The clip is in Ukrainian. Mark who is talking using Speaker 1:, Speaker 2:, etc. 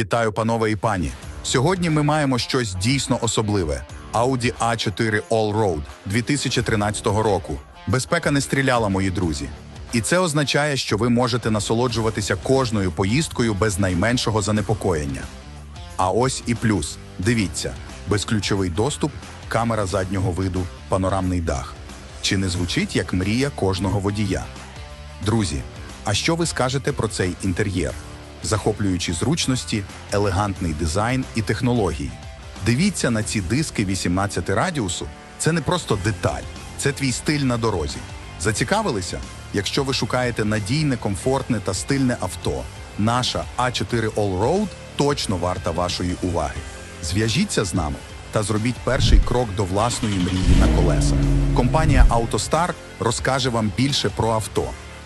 Speaker 1: Вітаю, панове і пані. Сьогодні ми маємо щось дійсно особливе: Audi A4 Allroad 2013 року. Безпека не стріляла, мої друзі. І це означає, що ви можете насолоджуватися кожною поїздкою без найменшого занепокоєння. А ось і плюс. Дивіться: безключовий доступ, камера заднього виду, панорамний дах. Чи не звучить як мрія кожного водія? Друзі, а що ви скажете про цей інтер'єр? Захоплюючі зручності, елегантний дизайн і технології. Дивіться на ці диски 18 радіусу. Це не просто деталь, це твій стиль на дорозі. Зацікавилися? Якщо ви шукаєте надійне, комфортне та стильне авто, наша A4 Allroad точно варта вашої уваги. Зв'яжіться з нами та зробіть перший крок до власної мрії на колесах. Компанія AutoStar розкаже вам більше про авто